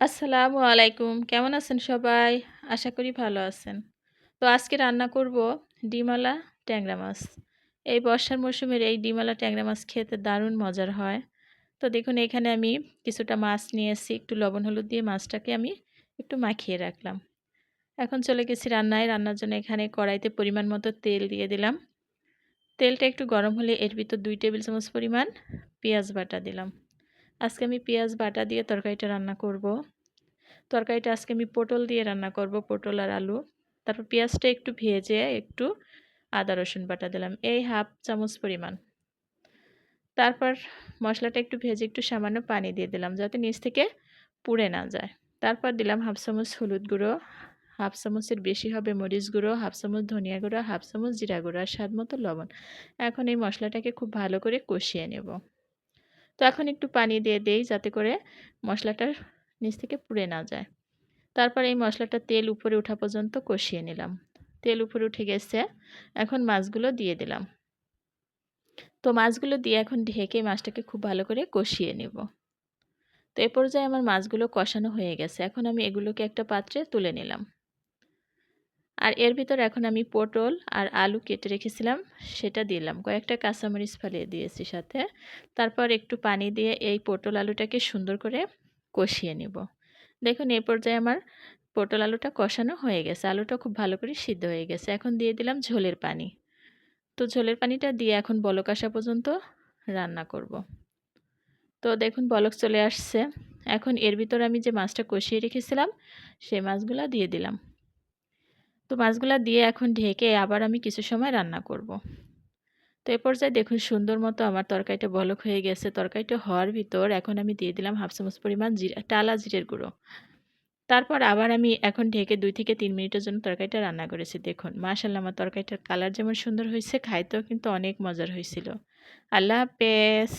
আসসালামু আলাইকুম। কেমন আছেন সবাই? আশা করি ভালো আছেন। তো আজকে রান্না করব ডিমালা ট্যাংরা মাছ। এই বর্ষার মৌসুমের এই ডিমালা ট্যাংরা মাছ খেতে দারুণ মজার হয়। তো দেখুন, এখানে আমি কিছুটা মাছ নিয়েছি। একটু লবণ হলুদ দিয়ে মাছটাকে আমি একটু মাখিয়ে রাখলাম। এখন চলে গেছি রান্নায়। রান্নার জন্য এখানে কড়াইতে পরিমাণ মতো তেল দিয়ে দিলাম। তেলটা একটু গরম হলে এর ভিতর দুই টেবিল চামচ পরিমাণ পেঁয়াজ বাটা দিলাম। আজকে আমি পেঁয়াজ বাটা দিয়ে তরকারিটা রান্না করব। তরকারিটা আজকে আমি পটল দিয়ে রান্না করব, পটল আর আলু। তারপর পেঁয়াজটা একটু ভেজে একটু আদা, রসুন বাটা দিলাম, এই হাফ চামচ পরিমাণ। তারপর মশলাটা একটু ভেজে একটু সামান্য পানি দিয়ে দিলাম, যাতে নিচ থেকে পুড়ে না যায়। তারপর দিলাম হাফ চামচ হলুদ গুঁড়ো, হাফ চামচের বেশি হবে মরিচ গুঁড়ো, হাফ চামচ ধনিয়া গুঁড়ো, হাফ চামচ জিরা গুঁড়ো আর স্বাদ মতো লবণ। এখন এই মশলাটাকে খুব ভালো করে কষিয়ে নেব। তো এখন একটু পানি দিয়ে দেই যাতে করে মশলাটা নিচ থেকে পুড়ে না যায়। তারপর এই মশলাটা তেল উপরে ওঠা পর্যন্ত কষিয়ে নিলাম। তেল উপরে উঠে গেছে। এখন মাছগুলো দিয়ে দিলাম। তো মাছগুলো দিয়ে এখন ঢেকে মাছটাকে খুব ভালো করে কষিয়ে নেব। তো এ পর্যায়ে আমার মাছগুলো কষানো হয়ে গেছে। এখন আমি এগুলোকে একটা পাত্রে তুলে নিলাম। আর এর ভিতর এখন আমি পটল আর আলু কেটে রেখেছিলাম, সেটা দিলাম। কয়েকটা কাঁচামরিচ ফালিয়ে দিয়েছি সাথে। তারপর একটু পানি দিয়ে এই পটল আলুটাকে সুন্দর করে কষিয়ে নিব। দেখুন এই পর্যায়ে আমার পটল আলুটা কষানো হয়ে গেছে। আলুটা খুব ভালো করে সিদ্ধ হয়ে গেছে। এখন দিয়ে দিলাম ঝোলের পানি। তো ঝোলের পানিটা দিয়ে এখন বলক আসা পর্যন্ত রান্না করব। তো দেখুন, বলক চলে আসছে। এখন এর ভিতর আমি যে মাছটা কষিয়ে রেখেছিলাম, সেই মাছগুলো দিয়ে দিলাম। তো মাছগুলো দিয়ে এখন ঢেকে আবার আমি কিছু সময় রান্না করব। তো এ পর্যায়ে দেখুন সুন্দর মতো আমার তরকারিটা বলক হয়ে গেছে। তরকারিটা হওয়ার ভিতর এখন আমি দিয়ে দিলাম হাফ চামচ পরিমাণ জিরা, টালা জিরের গুঁড়ো। তারপর আবার আমি এখন ঢেকে দুই থেকে তিন মিনিটের জন্য তরকারিটা রান্না করেছি। দেখুন মাশাল্লাহ আমার তরকারিটার কালার যেমন সুন্দর হয়েছে, খাইতেও কিন্তু অনেক মজার হয়েছিল। আল্লাহ হাফেজ।